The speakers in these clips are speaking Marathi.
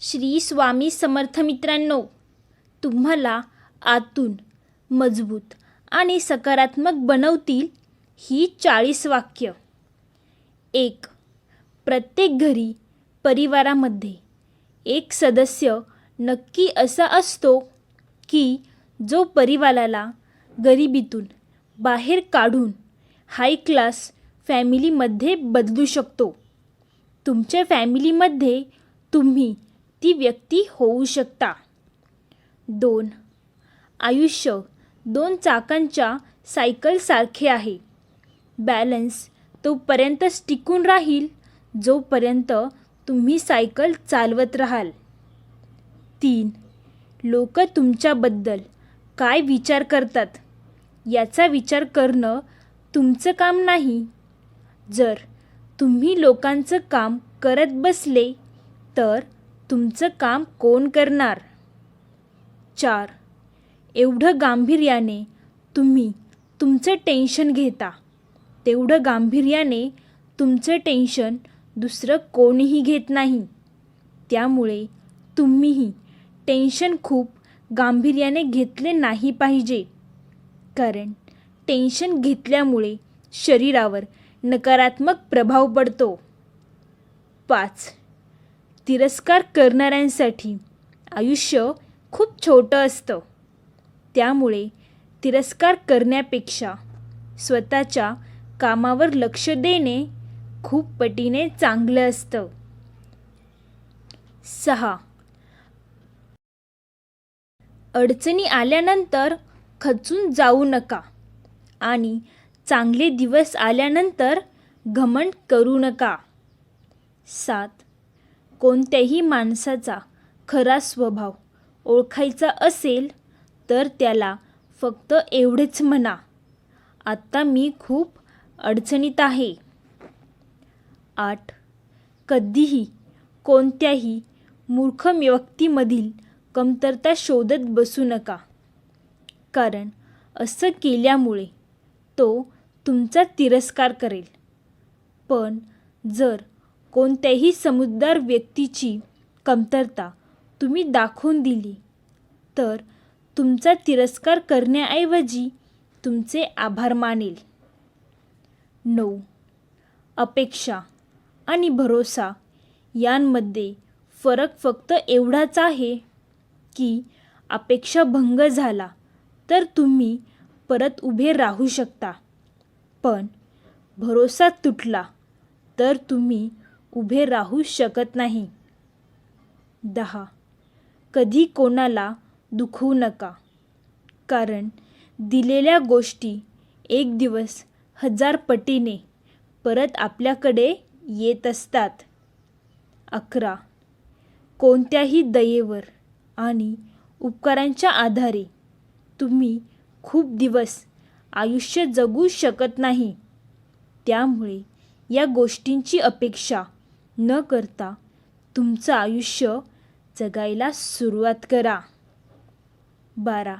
श्री स्वामी समर्थ मित्रांनो तुम्हाला आतून मजबूत आणि सकारात्मक बनवतील ही चाळीस वाक्य. एक प्रत्येक घरी परिवारामध्ये एक सदस्य नक्की असा असतो की जो परिवाराला गरिबीतून बाहेर काढून हाय क्लास फॅमिलीमध्ये बदलू शकतो. तुमच्या फॅमिलीमध्ये तुम्ही ती व्यक्ती होऊ शकता? दोन. आयुष्य दोन चाकांच्या सायकलसारखे आहे. बॅलन्स तोपर्यंतच टिकून राहील जोपर्यंत तुम्ही सायकल चालवत राहाल. तीन. लोक तुमच्याबद्दल काय विचार करतात? याचा विचार करणं तुमचं काम नाही. जर तुम्ही लोकांचं काम करत बसले तर तुमचं काम कोण करणार? चार. एवढं गांभीर्याने तुम्ही तुमचं टेन्शन घेता. तेवढं गांभीर्याने तुमचं टेन्शन दुसरं कोणीही घेत नाही. त्यामुळे तुम्हीही टेन्शन खूप गांभीर्याने घेतले नाही पाहिजे. कारण टेन्शन घेतल्यामुळे शरीरावर नकारात्मक प्रभाव पडतो. पाच. तिरस्कार करणाऱ्यांसाठी आयुष्य खूप छोटं असतं. त्यामुळे तिरस्कार करण्यापेक्षा स्वतःच्या कामावर लक्ष देणे खूप पटीने चांगलं असतं. सहा. अडचणी आल्यानंतर खचून जाऊ नका आणि चांगले दिवस आल्यानंतर घमंड करू नका. सात. कोणत्याही माणसाचा खरा स्वभाव ओळखायचा असेल तर त्याला फक्त एवढेच म्हणा. आत्ता मी खूप अडचणीत आहे. आठ. कधीही कोणत्याही मूर्ख व्यक्तीमधील कमतरता शोधत बसू नका. कारण असं केल्यामुळे तो तुमचा तिरस्कार करेल. पण जर कोणत्याही समजदार व्यक्तीची कमतरता तुम्ही दाखवून दिली तर तुमचा तिरस्कार करण्याऐवजी तुमचे आभार मानेल. नऊ. अपेक्षा आणि भरोसा यांमध्ये फरक फक्त एवढाच आहे की अपेक्षा भंग झाला तर तुम्ही परत उभे राहू शकता. पण भरोसा तुटला तर तुम्ही उभे राहू शकत नाही. दहा. कधी कोणाला दुखवू नका. कारण दिलेल्या गोष्टी एक दिवस हजार पटीने परत आपल्याकडे येत असतात. अकरा. कोणत्याही दयेवर आणि उपकारांच्या आधारे तुम्ही खूप दिवस आयुष्य जगू शकत नाही. त्यामुळे या गोष्टींची अपेक्षा न करता तुमचं आयुष्य जगायला सुरुवात करा. बारा.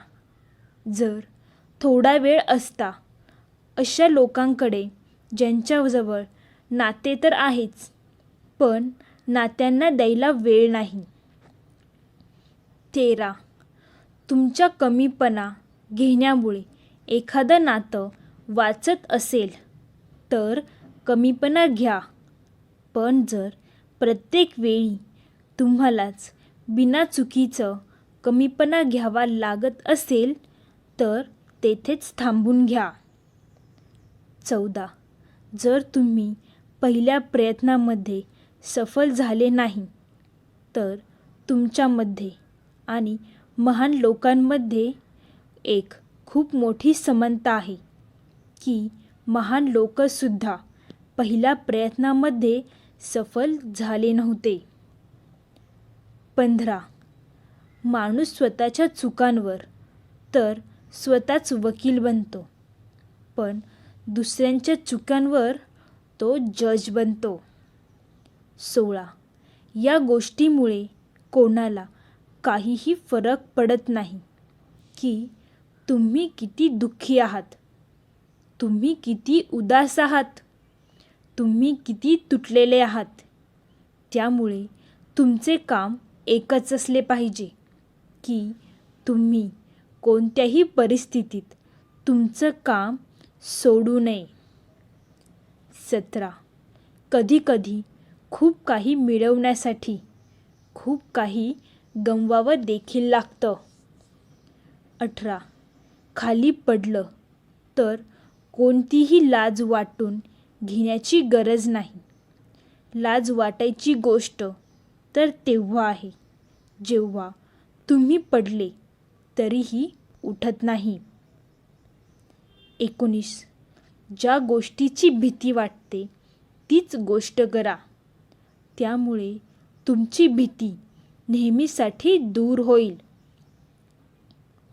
जर थोडा वेळ असता अशा लोकांकडे ज्यांच्याजवळ नाते तर आहेच पण नात्यांना द्यायला वेळ नाही. तेरा. तुमच्या कमीपणा घेण्यामुळे एखादं नातं वाचत असेल तर कमीपणा घ्या. पण जर प्रत्येक वेळी तुम्हालाच बिना चुकीचं कमीपणा घ्यावा लागत असेल तर तेथेच थांबून घ्या. चौदा. जर तुम्ही पहिल्या प्रयत्नामध्ये सफल झाले नाही तर तुमच्यामध्ये आणि महान लोकांमध्ये एक खूप मोठी समानता आहे की महान लोकसुद्धा पहिल्या प्रयत्नामध्ये सफल झाले नव्हते. पंधरा. माणूस स्वतःच्या चुकांवर तर स्वतःच वकील बनतो. पण दुसऱ्यांच्या चुकांवर तो जज बनतो. सोळा. या गोष्टीमुळे कोणाला काहीही फरक पडत नाही की तुम्ही किती दुःखी आहात. तुम्ही किती उदास आहात. तुम्ही किती तुटलेले आहात? त्यामुळे तुमचे काम एकच असले पाहिजे की तुम्ही कोणत्याही परिस्थितीत तुमचं काम सोडू नये. सतरा. कधीकधी खूप काही मिळवण्यासाठी खूप काही गमवावं देखील लागतं. अठरा. खाली पडलं तर कोणतीही लाज वाटून घेण्याची गरज नाही. लाज वाटायची गोष्ट तर तेव्हा आहे. जेव्हा तुम्ही पडले तरीही उठत नाही. एकोणीस. ज्या गोष्टीची भीती वाटते तीच गोष्ट करा. त्यामुळे तुमची भीती नेहमीसाठी दूर होईल.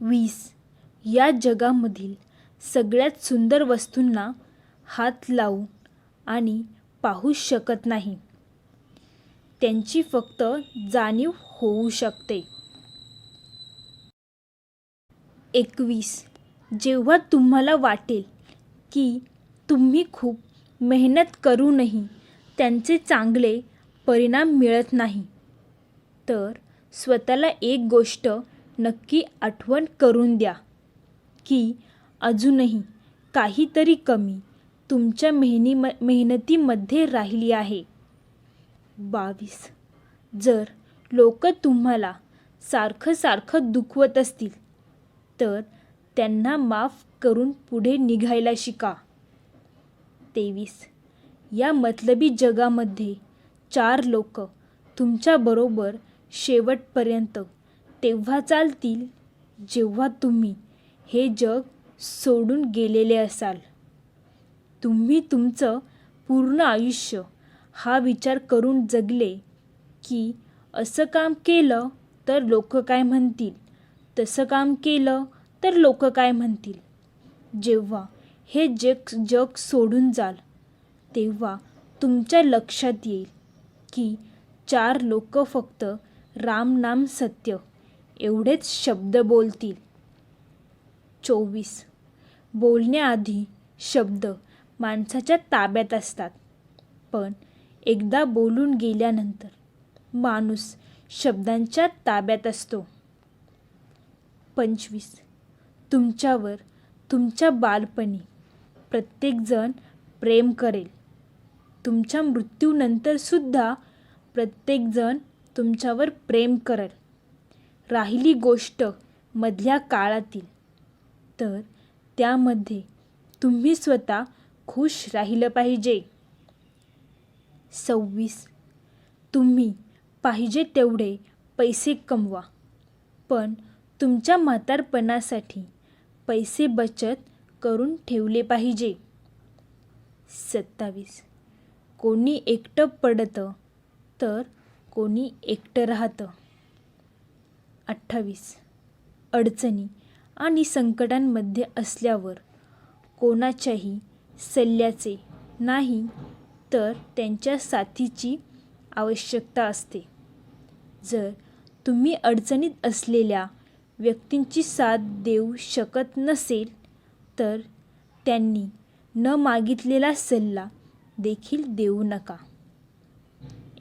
वीस. या जगामधील सगळ्यात सुंदर वस्तूंना हात लावून आणि पाहू शकत नाही. त्यांची फक्त जाणीव होऊ शकते. एकवीस. जेव्हा तुम्हाला वाटेल की तुम्ही खूप मेहनत करूनही त्यांचे चांगले परिणाम मिळत नाही तर स्वतःला एक गोष्ट नक्की आठवण करून द्या की अजूनही काहीतरी कमी तुमच्या मेहनी म मेहनतीमध्ये राहिली आहे. बावीस. जर लोक तुम्हाला सारखं सारखं दुखवत असतील तर त्यांना माफ करून पुढे निघायला शिका. तेवीस. या मतलबी जगामध्ये चार लोक तुमच्याबरोबर शेवटपर्यंत तेव्हा चालतील जेव्हा तुम्ही हे जग सोडून गेलेले असाल. तुम्ही तुमचं पूर्ण आयुष्य हा विचार करून जगले की असं काम केलं तर लोक काय म्हणतील? तसं काम केलं तर लोक काय म्हणतील? जेव्हा हे जग जग सोडून जाल तेव्हा तुमच्या लक्षात येईल की चार लोक फक्त राम नाम सत्य एवढेच शब्द बोलतील. चोवीस. बोलण्याआधी शब्द माणसाच्या ताब्यात असतात. पण एकदा बोलून गेल्यानंतर माणूस शब्दांच्या ताब्यात असतो. पंचवीस. तुमच्यावर तुमच्या बालपणी प्रत्येकजण प्रेम करेल. तुमच्या मृत्यूनंतरसुद्धा प्रत्येकजण तुमच्यावर प्रेम करेल. राहिली गोष्ट मधल्या काळातील. तर त्यामध्ये तुम्ही स्वतः खुश राहिलं पाहिजे. सव्वीस. तुम्ही पाहिजे तेवढे पैसे कमवा. पण तुमच्या म्हातारपणासाठी पैसे बचत करून ठेवले पाहिजे. सत्तावीस. कोणी एकटं पडतं तर कोणी एकटं राहतं. अठ्ठावीस. अडचणी आणि संकटांमध्ये असल्यावर कोणाच्याही सल्ल्याचे नाही तर त्यांच्या साथीची आवश्यकता असते. जर तुम्ही अडचणीत असलेल्या व्यक्तींची साथ देऊ शकत नसेल तर त्यांनी न मागितलेला सल्ला देखील देऊ नका.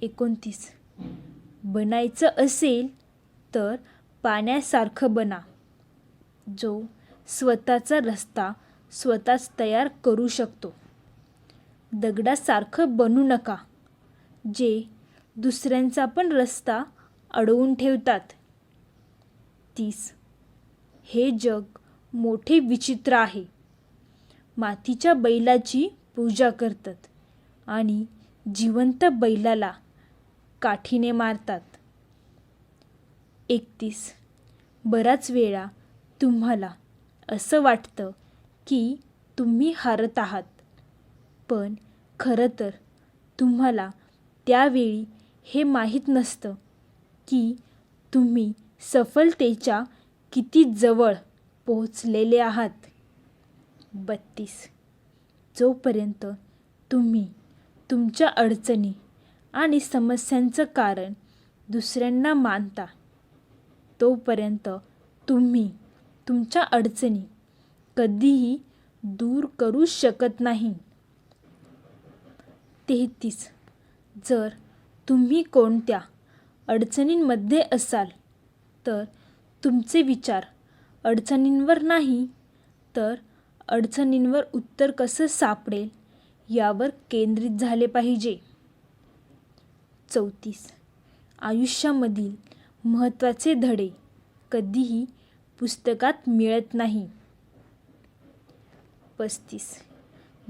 एकोणतीस. बनायचं असेल तर पाण्यासारखं बना जो स्वतःचा रस्ता स्वतःच तयार करू शकतो. दगडासारखं बनू नका जे दुसऱ्यांचा पण रस्ता अडवून ठेवतात. तीस. हे जग मोठे विचित्र आहे. मातीच्या बैलाची पूजा करतात आणि जिवंत बैलाला काठीने मारतात. एकतीस. बराच वेळा तुम्हाला असं वाटतं की तुम्ही हारत आहात. पण खरं तर तुम्हाला त्यावेळी हे माहीत नसतं की तुम्ही सफलतेच्या किती जवळ पोहोचलेले आहात. बत्तीस. जोपर्यंत तुम्ही तुमच्या अडचणी आणि समस्यांचं कारण दुसऱ्यांना मानता तोपर्यंत तुम्ही तुमच्या अडचणी कधीही दूर करू शकत नाही. तेहतीस. जर तुम्ही कोणत्या अडचणींमध्ये असाल तर तुमचे विचार अडचणींवर नाही तर अडचणींवर उत्तर कसं सापडेल यावर केंद्रित झाले पाहिजे. चौतीस. आयुष्यामधील महत्त्वाचे धडे कधीही पुस्तकात मिळत नाही. पस्तीस.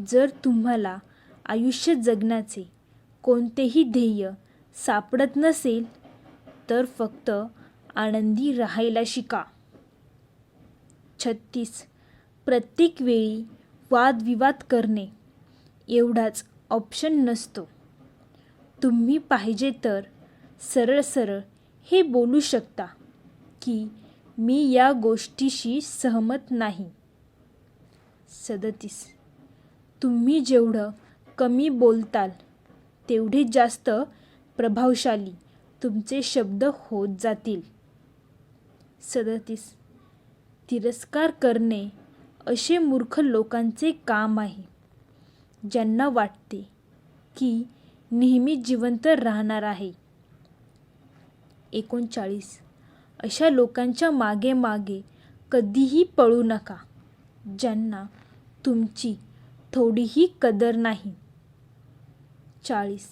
जर तुम्हाला आयुष्य जगण्याचे कोणतेही ध्येय सापडत नसेल तर फक्त आनंदी राहायला शिका. छत्तीस. प्रत्येक वेळी वादविवाद करणे एवढाच ऑप्शन नसतो. तुम्ही पाहिजे तर सरळ सरळ हे बोलू शकता की मी या गोष्टीशी सहमत नाही. सदतीस. तुम्ही जेवढं कमी बोलताल तेवढे जास्त प्रभावशाली तुमचे शब्द होत जातील. सदतीस. तिरस्कार करणे असे मूर्ख लोकांचे काम आहे. ज्यांना वाटते की नेहमी जिवंत राहणार आहे. एकोणचाळीस. अशा लोकांच्या मागे मागे कधीही पळू नका. ज्यांना तुमची थोडीही कदर नाही. चाळीस.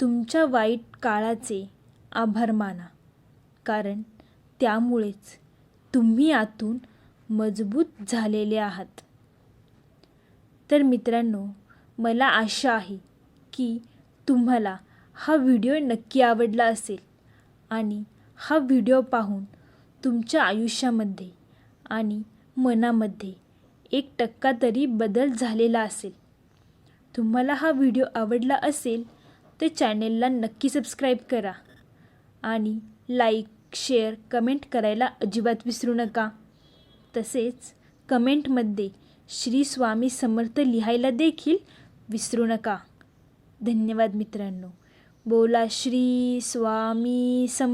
तुमच्या वाईट काळाचे आभार माना कारण त्यामुळेच तुम्ही आतून मजबूत झालेले आहात. तर मित्रांनो मला आशा आहे की तुम्हाला हा व्हिडिओ नक्की आवडला असेल आणि हा व्हिडिओ पाहून तुमच्या आयुष्यामध्ये आणि मनामध्ये एक टक्का तरी बदल झालेला असेल. तुम्हाला हा व्हिडिओ आवडला असेल तर चॅनेलला नक्की सबस्क्राईब करा आणि लाईक शेअर कमेंट करायला अजिबात विसरू नका. तसेच कमेंटमध्ये श्री स्वामी समर्थ लिहायला देखील विसरू नका. धन्यवाद मित्रांनो. बोला श्री स्वामी सम